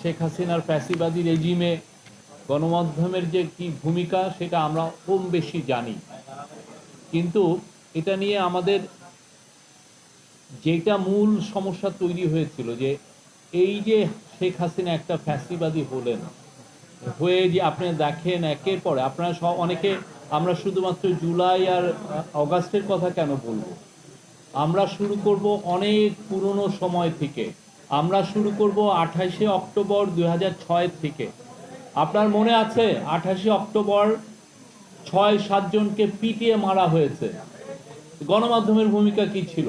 শেখ হাসিনার ফ্যাসিবাদী রেজিমে গণমাধ্যমের যে কি ভূমিকা, সেটা আমরা কম বেশি জানি। কিন্তু এটা নিয়ে আমাদের যেটা মূল সমস্যা তৈরি হয়েছিল যে এই যে শেখ হাসিনা একটা ফ্যাসিবাদী হলেন, হয়ে যে আপনি দেখেন একের পরে আপনারা সব অনেকে আমরা শুধুমাত্র জুলাই আর অগাস্টের কথা কেন বলব? আমরা শুরু করব অনেক পুরনো সময় থেকে। আমরা শুরু করব আঠাশে অক্টোবর দুই হাজার ছয় থেকে। আপনার মনে আছে, আঠাশে অক্টোবর ছয় সাতজনকে পিটিয়ে মারা হয়েছে। গণমাধ্যমের ভূমিকা কি ছিল?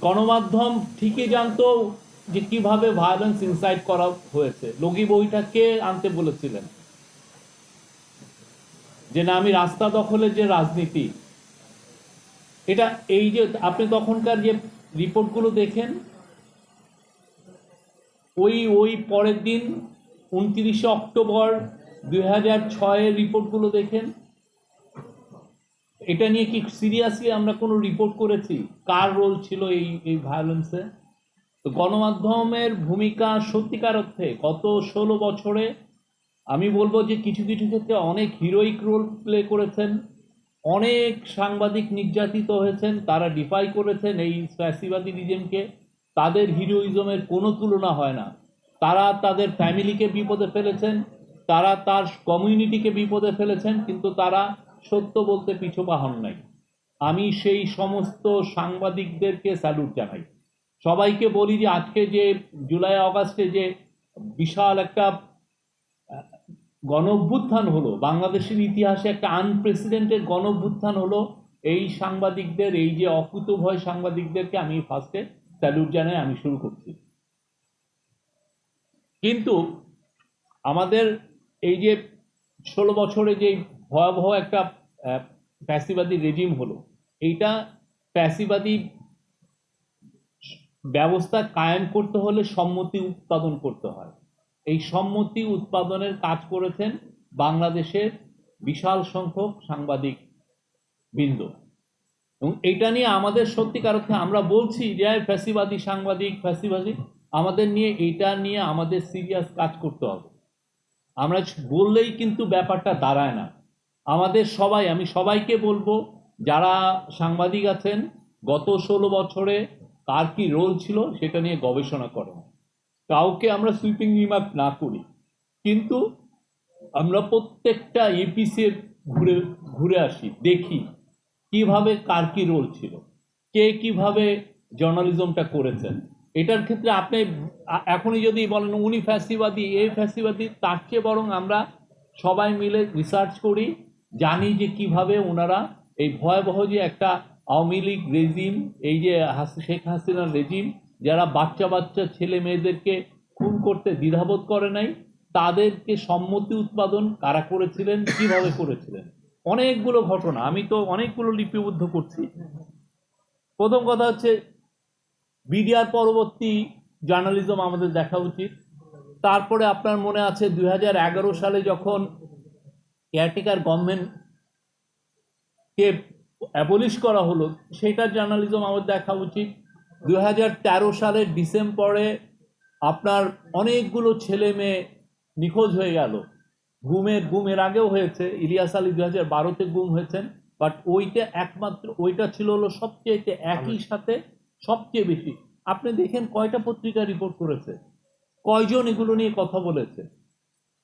গণমাধ্যম ঠিকই জানতো যে কীভাবে ভায়োলেন্স ইনসাইট করা হয়েছে। লগি বইটা কে আনতে বলেছিলেন? যে না, আমি রাস্তা দখলের যে রাজনীতি, এটা এই যে আপনি তখনকার যে রিপোর্টগুলো দেখেন। ওই ওই পরের দিন উনত্রিশে অক্টোবর দুই হাজার ছয়ের রিপোর্টগুলো দেখেন। এটা নিয়ে কি সিরিয়াসলি আমরা কোনো রিপোর্ট করেছি? কার রোল ছিল এই এই ভায়োলেন্সে তো গণমাধ্যমের ভূমিকা সত্যিকার অর্থে গত ষোলো বছরে আমি বলব যে কিছু কিছু ক্ষেত্রে অনেক হিরোইক রোল প্লে করেছেন। অনেক সাংবাদিক নির্যাতিত হয়েছেন, তারা ডিফাই করেছেন এই ফ্যাসিবাদী রিজেমকে তাদের হিরোইজমের কোনো তুলনা হয় না। তারা তাদের ফ্যামিলিকে বিপদে ফেলেছেন, তারা তার কমিউনিটিকে বিপদে ফেলেছেন, কিন্তু তারা সত্য বলতে পিছু পাহন নাই। আমি সেই সমস্ত সাংবাদিকদেরকে স্যালুট জানাই। সবাইকে বলি যে, আজকে যে জুলাই আগস্টে যে বিশাল একটা গণ অভ্যুত্থান হলো, বাংলাদেশের ইতিহাসে একটা আনপ্রেসিডেন্টেড গণ অভ্যুত্থান হলো। এই সাংবাদিকদের, এই যে অকুতভয় সাংবাদিকদেরকে আমি ফার্স্টে স্যালুট জানাই, আমি শুরু করছি। কিন্তু আমাদের এই যে ষোলো বছরে যে ভয়াবহ একটা ফ্যাসিবাদী রেজিম হলো, এইটা ফ্যাসিবাদী ব্যবস্থা কায়েম করতে হলে সম্মতি উৎপাদন করতে হয়। এই সম্মতি উৎপাদনের কাজ করেছেন বাংলাদেশের বিশাল সংখ্যক সাংবাদিক বৃন্দ। এবং এটা নিয়ে আমাদের সত্যিকার অর্থে আমরা বলছি যে ফ্যাসিবাদী সাংবাদিক, ফ্যাসিবাদী, আমাদের নিয়ে, এইটা নিয়ে আমাদের সিরিয়াস কাজ করতে হবে। আমরা বললেই কিন্তু ব্যাপারটা দাঁড়ায় না। আমাদের সবাই, আমি সবাইকে বলব, যারা সাংবাদিক আছেন, গত ষোলো বছরে কার কি রোল ছিল, সেটা নিয়ে গবেষণা করেন কাউকে আমরা সুইপিং রিমার্ক না করি। কিন্তু আমরা প্রত্যেকটা এপিসির ঘুরে ঘুরে আসি, দেখি কীভাবে কার কি রোল ছিল, কে কীভাবে জার্নালিজমটা করেছেন। এটার ক্ষেত্রে আপনি এখনই যদি বলেন উনি ফ্যাসিবাদী এই ফ্যাসিবাদী, তার চেয়ে বরং আমরা সবাই মিলে রিসার্চ করি, জানি যে কীভাবে ওনারা এই ভয়াবহ যে একটা আওয়ামী লীগ রেজিম এই যে শেখ হাসিনার রেজিম যারা বাচ্চা বাচ্চা ছেলে মেয়েদেরকে খুন করতে দ্বিধাবোধ করে নাই, তাদেরকে সম্মতি উৎপাদন কারা করেছিলেন, কীভাবে করেছিলেন? অনেকগুলো ঘটনা, আমি তো অনেকগুলো লিপিবদ্ধ করছি। প্রথম কথা হচ্ছে, বিডিআর পরবর্তী জার্নালিজম আমাদের দেখা উচিত। তারপরে আপনার মনে আছে দু হাজার এগারো সালে যখন কেয়ারটেকার গভর্নমেন্ট কে অ্যাবলিশ করা হলো সেটার জার্নালিজম আমাদের দেখা উচিত। দু হাজার তেরো সালের ডিসেম্বরে আপনার অনেকগুলো ছেলে মেয়ে নিখোঁজ হয়ে গেল। গুমের গুমের আগেও হয়েছে। ইলিয়াস আলী দু হাজার বারোতে গুম হয়েছেন বাট ওইটা একমাত্র ওইটা ছিল হলো সবচেয়ে একই সাথে সবচেয়ে বেশি। আপনি দেখেন কয়টা পত্রিকা রিপোর্ট করেছে। কয়জন এগুলো নিয়ে কথা বলেছে?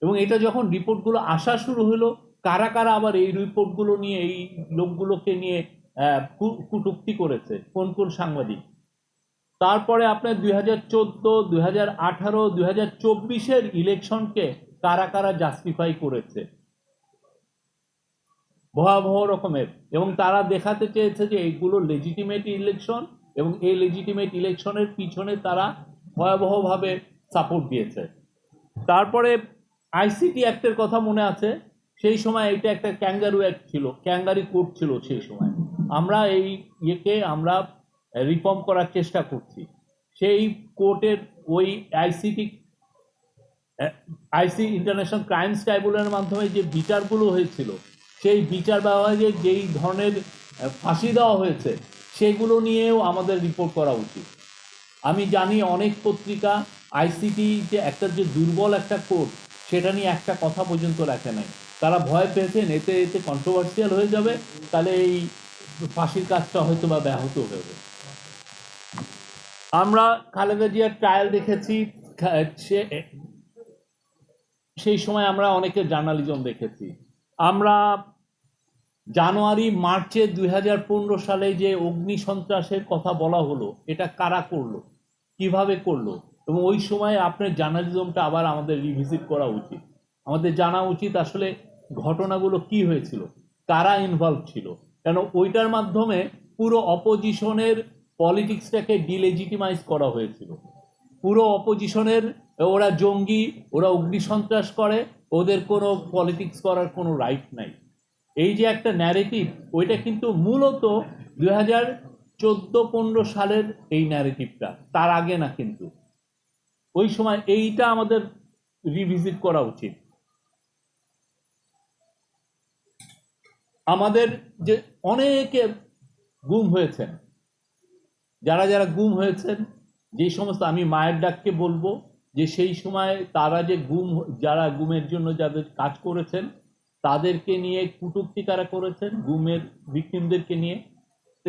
এবং এটা যখন রিপোর্টগুলো আসা শুরু হলো কারা কারা আবার এই রিপোর্টগুলো নিয়ে এই লোকগুলোকে নিয়ে কটূক্তি করেছে? কোন কোন সাংবাদিক? তারপরে আপনার দুই হাজার চোদ্দ, দুই হাজার আঠারো, দুই হাজার চব্বিশের ইলেকশনকে কারা কারা জাস্টিফাই করেছে? ভয়াবহ রকমের। এবং তারা দেখাতে চেয়েছে যে এইগুলো লেজিটিমেট ইলেকশন এবং এই লেজিটিমেট ইলেকশনের পিছনে তারা ভয়াবহভাবে সাপোর্ট দিয়েছে। তারপরে আইসিটি অ্যাক্টের কথা মনে আছে। সেই সময় এটা একটা ক্যাঙ্গারু অ্যাক্ট ছিল ক্যাঙ্গারি কোর্ট ছিল সেই সময়। আমরা এই ইয়েকে আমরা রিফর্ম করার চেষ্টা করছি। সেই কোর্টের ওই আইসিটি আইসি ইন্টারন্যাশনাল ক্রাইমস ট্রাইব্যুনালের মাধ্যমে যে বিচারগুলো হয়েছিল, সেই বিচার ব্যবহারে যেই ধরনের ফাঁসি দেওয়া হয়েছে, সেগুলো নিয়েও আমাদের রিপোর্ট করা উচিত। আমি জানি অনেক পত্রিকা আইসিটি যে একটা যে দুর্বল একটা কোর্ট, সেটা নিয়ে একটা কথা পর্যন্ত রাখে নাই। তারা ভয় পেয়েছেন, এতে এতে কন্ট্রোভার্সিয়াল হয়ে যাবে, তাহলে এই ফাঁসির কাজটা হয়তো বা ব্যাহত হবে আমরা খালেদা জিয়ার ট্রায়াল দেখেছি সেই সময় আমরা অনেকে জার্নালিজম দেখেছি। আমরা জানুয়ারি, মার্চে দু হাজার পনেরো সালে যে অগ্নি সন্ত্রাসের কথা বলা হলো, এটা কারা করল? কীভাবে করল? এবং ওই সময় আপনার জার্নালিজমটা আবার আমাদের রিভিজিট করা উচিত। আমাদের জানা উচিত আসলে ঘটনাগুলো কি হয়েছিল, কারা ইনভলভ ছিল। কেন ওইটার মাধ্যমে পুরো অপোজিশনের পলিটিক্সটাকে ডিলেজিটিমাইজ করা হয়েছিল। পুরো অপোজিশনের ওরা জঙ্গি, ওরা অগ্নিসন্ত্রাস করে, ওদের কোনো পলিটিক্স করার কোনো রাইট নাই। এই যে একটা ন্যারেটিভ ওইটা কিন্তু মূলত দুই হাজার চোদ্দ পনেরো সালের এই ন্যারেটিভটা তার আগে না কিন্তু। ওই সময় এইটা আমাদের রিভিজিট করা উচিত। আমাদের যে অনেকে গুম হয়েছেন। যারা যারা গুম হয়েছেন, যে সমস্ত আমি মায়ের ডাককে বলব, যে সেই সময় তারা যে গুম, যারা গুমের জন্য যাদের কাজ করেছেন, তাদেরকে নিয়ে কুটুক্তি কারা করেছেন, গুমের ভিকটিমদেরকে নিয়ে?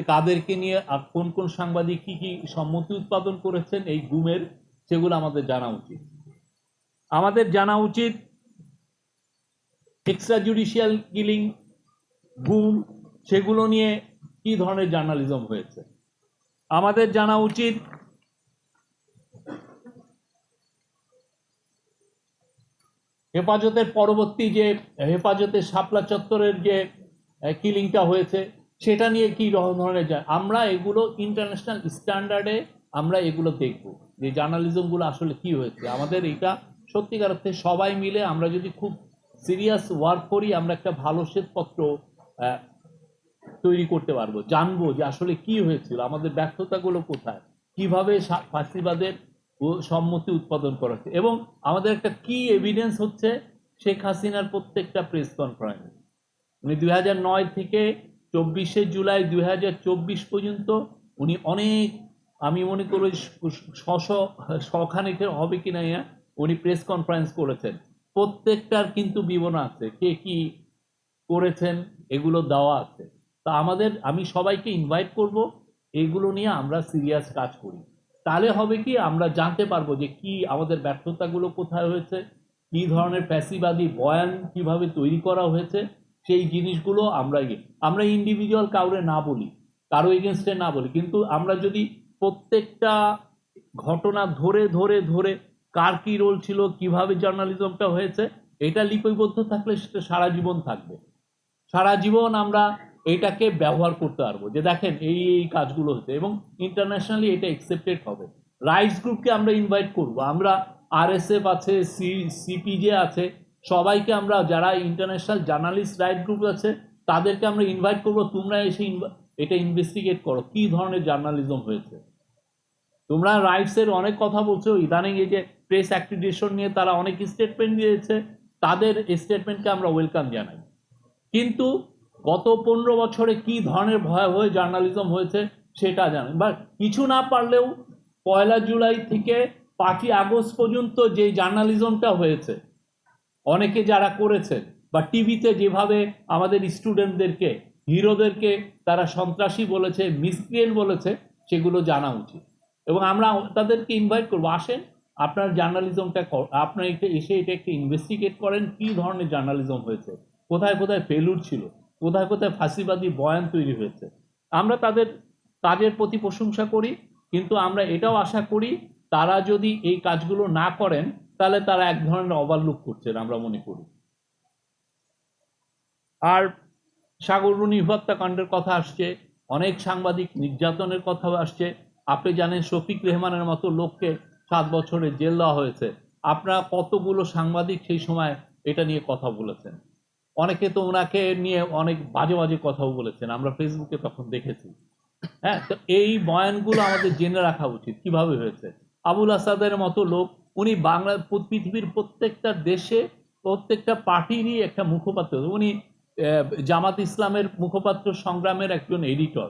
কাদেরকে নিয়ে আর কোন কোন সাংবাদিক কি কি সম্মতি উৎপাদন করেছেন এই গুমের, সেগুলো আমাদের জানা উচিত। আমাদের জানা উচিত এক্সট্রা জুডিশিয়াল কিলিং গুম সেগুলো নিয়ে কি ধরনের জার্নালিজম হয়েছে? আমাদের জানা উচিত হেফাজতের পরবর্তী যে হেফাজতের শাপলা চত্বরের যে কিলিংটা হয়েছে, সেটা নিয়ে কি ধরনের যায়? আমরা এগুলো ইন্টারন্যাশনাল স্ট্যান্ডার্ডে আমরা এগুলো দেখব যে জার্নালিজমগুলো আসলে কি হয়েছে। আমাদের এটা সত্যিকার অর্থে সবাই মিলে আমরা যদি খুব সিরিয়াস ওয়ার্ক করি, আমরা একটা ভালো শ্বেতপত্র তৈরি করতে পারব জানব যে আসলে কি হয়েছিল আমাদের ব্যর্থতাগুলো কোথায় কীভাবে ফাঁসিবাদের সম্মতি উৎপাদন করা হচ্ছে এবং আমাদের একটা কি এভিডেন্স হচ্ছে শেখ হাসিনার প্রত্যেকটা প্রেস কনফারেন্স উনি দুই থেকে চব্বিশে জুলাই দুই হাজার চব্বিশ পর্যন্ত উনি অনেক আমি মনে করি ছশ শখানেকের হবে কিনা ইয়া, উনি প্রেস কনফারেন্স করেছেন। প্রত্যেকটার কিন্তু বিবরণ আছে কে কি করেছেন এগুলো দেওয়া আছে। তা আমাদের, আমি সবাইকে ইনভাইট করব, এগুলো নিয়ে আমরা সিরিয়াস কাজ করি। তাহলে হবে কি, আমরা জানতে পারব যে কি আমাদের ব্যর্থতাগুলো কোথায় হয়েছে, কি ধরনের প্যাসিবাদী বয়ান কীভাবে তৈরি করা হয়েছে, সেই জিনিসগুলো আমরা আমরা ইন্ডিভিজুয়াল কাউরে না বলি, কারও এগেনস্টে না বলি, কিন্তু আমরা যদি প্রত্যেকটা ঘটনা ধরে ধরে ধরে কার কি রোল ছিল, কীভাবে জার্নালিজমটা হয়েছে, এটা লিপিবদ্ধ থাকলে সেটা সারা জীবন থাকবে। সারা জীবন আমরা এটাকে ব্যবহার করতে পারব। যে দেখেন, এই এই কাজগুলো হচ্ছে এবং ইন্টারন্যাশনালি এটা একসেপ্টেড হবে। রাইটস গ্রুপকে আমরা ইনভাইট করব। আমরা আরএসএফ আছে সি সিপিজে আছে, সবাইকে আমরা, যারা ইন্টারন্যাশনাল জার্নালিস্ট রাইট গ্রুপ আছে, তাদেরকে আমরা ইনভাইট করব। তোমরা এসে এটা ইনভেস্টিগেট করো, কি ধরনের জার্নালিজম হয়েছে। তোমরা রাইটসের অনেক কথা বলছো। ইদানিং এই যে প্রেস অ্যাক্রিডিটেশন নিয়ে তারা অনেক স্টেটমেন্ট দিয়েছে। তাদের স্টেটমেন্টকে আমরা ওয়েলকাম জানাই। কিন্তু গত পনেরো বছরে কি ধরনের ভয়াবহ জার্নালিজম হয়েছে সেটা জানেন। বা কিছু না পারলেও পয়লা জুলাই থেকে পাঁচই আগস্ট পর্যন্ত যে জার্নালিজমটা হয়েছে, অনেকে যারা করেছে, বা টিভিতে যেভাবে আমাদের স্টুডেন্টদেরকে, হিরোদেরকে তারা সন্ত্রাসী বলেছে, মিসক্রিয়েন্ট বলেছে, সেগুলো জানা উচিত। এবং আমরা তাদেরকে ইনভাইট করব, আসেন, আপনার জার্নালিজমটা আপনার এসে এটা একটু ইনভেস্টিগেট করেন, কি ধরনের জার্নালিজম হয়েছে, কোথায় কোথায় ফেলুর ছিল কোথায় কোথায় ফাঁসিবাদী বয়ান তৈরি হয়েছে। আমরা তাদের কাজের প্রতি প্রশংসা করি, কিন্তু আমরা এটাও আশা করি, তারা যদি এই কাজগুলো না করেন, তাহলে তারা এক ধরনের ওভারলুক করছেন আমরা মনে করি। আর সাগররুনি হত্যাকাণ্ডের কথা আসছে, অনেক সাংবাদিক নির্যাতনের কথা আসছে। আপনি জানেন শফিক রেহমানের মতো লোককে সাত বছরের জেল দেওয়া হয়েছে। আপনারা কতগুলো সাংবাদিক সেই সময় এটা নিয়ে কথা বলেছেন? অনেকে তো ওনাকে নিয়ে অনেক বাজে বাজে কথাও বলেছেন। আমরা ফেসবুকে তখন দেখেছি। হ্যাঁ তো এই বয়ানগুলো আমাদের জেনে রাখা উচিত। কীভাবে হয়েছে? আবুল আসাদের মতো লোক, উনি বাংলা পৃথিবীর প্রত্যেকটা দেশে, প্রত্যেকটা পার্টিরই একটা মুখপাত্র। উনি জামাত ইসলামের মুখপাত্র সংগ্রামের একজন এডিটর।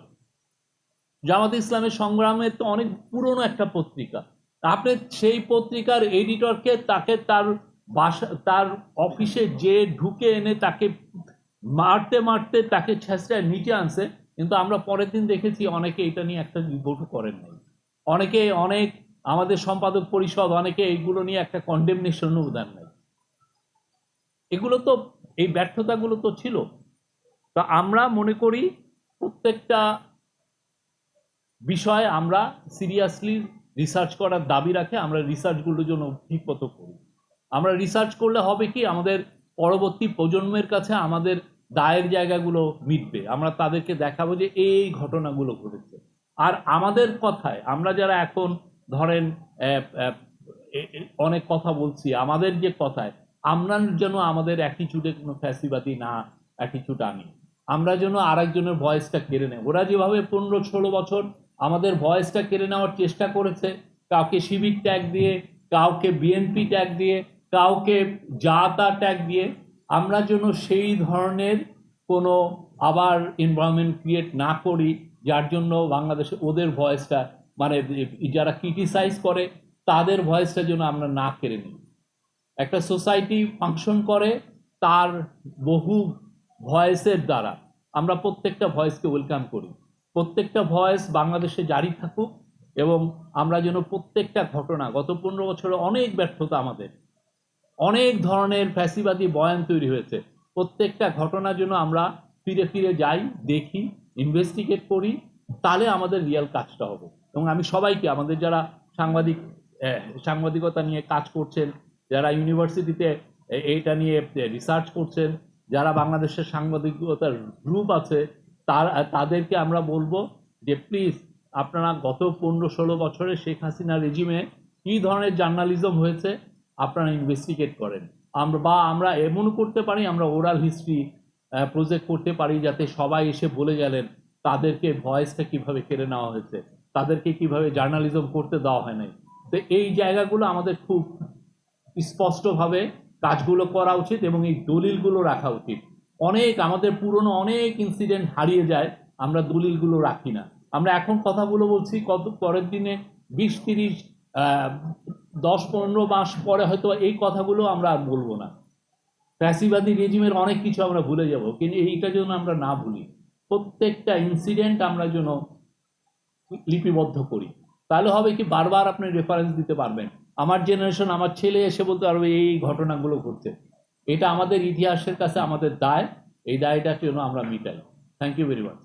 জামাত ইসলামের সংগ্রামের তো অনেক পুরনো একটা পত্রিকা। আপনি সেই পত্রিকার এডিটরকে তাকে তার বাসা, তার অফিসে যে ঢুকে এনে তাকে মারতে মারতে তাকে ছেঁচড়ায় নিচে আনছে। কিন্তু আমরা পরের দিন দেখেছি অনেকে এটা নিয়ে একটা রিপোর্টও করেন নাই। অনেকে অনেক আমাদের সম্পাদক পরিষদ অনেকে এইগুলো নিয়ে একটা কন্ডেমনেশনও দেন নাই। এগুলো তো, এই ব্যর্থতাগুলো তো ছিল। তা আমরা মনে করি প্রত্যেকটা বিষয়ে আমরা সিরিয়াসলি রিসার্চ করার দাবি রাখে, আমরা রিসার্চগুলোর জন্য ঠিকমতো করি। আমরা রিসার্চ করলে হবে কি, আমাদের পরবর্তী প্রজন্মের কাছে আমাদের দায়ের জায়গাগুলো মিটবে। আমরা তাদেরকে দেখাবো যে এই ঘটনাগুলো ঘটেছে। আর আমাদের কথায়, আমরা যারা এখন ধরেন অনেক কথা বলছি, আমাদের যে কথায়, আমরা যেন আমাদের অ্যাটিচিউডে কোনো ফ্যাসিবাদী না অ্যাটিচিউড আনি। আমরা যেন আরেকজনের ভয়েসটা কেড়ে নেই। ওরা যেভাবে পনেরো ষোলো বছর আমাদের ভয়েসটা কেড়ে নেওয়ার চেষ্টা করেছে, কাউকে শিবির ট্যাগ দিয়ে, কাউকে বিএনপি ট্যাগ দিয়ে কাউকে যা তা ট্যাগ দিয়ে আমরা যেন সেই ধরনের কোনো আবার এনভায়রনমেন্ট ক্রিয়েট না করি, যার জন্য বাংলাদেশে ওদের ভয়েসটা মানে যারা ক্রিটিসাইজ করে, তাদের ভয়েসটা যেন আমরা না কেড়ে নিই। একটা সোসাইটি ফাংশন করে তার বহু ভয়েসের দ্বারা। আমরা প্রত্যেকটা ভয়েসকে ওয়েলকাম করি। প্রত্যেকটা ভয়েস বাংলাদেশে জারি থাকুক এবং আমরা যেন প্রত্যেকটা ঘটনা, গত পনেরো বছরে অনেক ব্যর্থতা আমাদের অনেক ধরনের ফ্যাসিবাদী বয়ান তৈরি হয়েছে। প্রত্যেকটা ঘটনার জন্য আমরা ফিরে ফিরে যাই, দেখি ইনভেস্টিগেট করি, তাহলে আমাদের রিয়েল কাজটা হবে। এবং আমি সবাইকে, আমাদের যারা সাংবাদিক সাংবাদিকতা নিয়ে কাজ করছেন, যারা ইউনিভার্সিটিতে এইটা নিয়ে রিসার্চ করছেন, যারা বাংলাদেশের সাংবাদিকতার গ্রুপ আছে, তার, তাদেরকে আমরা বলব যে প্লিজ আপনারা গত পনেরো ষোলো বছরে শেখ হাসিনা রেজিমে কী ধরনের জার্নালিজম হয়েছে আপনারা ইনভেস্টিগেট করেন। আমরা বা আমরা এমন করতে পারি, আমরা ওরাল হিস্ট্রি প্রজেক্ট করতে পারি যাতে সবাই এসে বলে গেলেন তাদেরকে ভয়েসটা কীভাবে কেড়ে নেওয়া হয়েছে, তাদেরকে কীভাবে জার্নালিজম করতে দেওয়া হয় নাই। তো এই জায়গাগুলো আমাদের খুব স্পষ্টভাবে কাজগুলো করা উচিত এবং এই দলিলগুলো রাখা উচিত। অনেক আমাদের পুরনো অনেক ইনসিডেন্ট হারিয়ে যায়, আমরা দলিলগুলো রাখি না। আমরা এখন কথাগুলো বলছি, কত পরের দিনে বিশ তিরিশ দশ পনেরো মাস পরে হয়তো এই কথাগুলো আমরা আর বলব না। ফ্যাসিবাদী রেজিমের অনেক কিছু আমরা ভুলে যাব, কিন্তু এইটা যেন আমরা না ভুলি। প্রত্যেকটা ইনসিডেন্ট আমরা যেন লিপিবদ্ধ করি। তাহলে হবে কি, বারবার আপনি রেফারেন্স দিতে পারবেন। আমার জেনারেশন আমার ছেলে এসে বলতে পারবে, এই ঘটনাগুলো ঘটছে। এটা আমাদের ইতিহাসের কাছে আমাদের দায়, এই দায়টার জন্য আমরা মিটাই। Thank you very much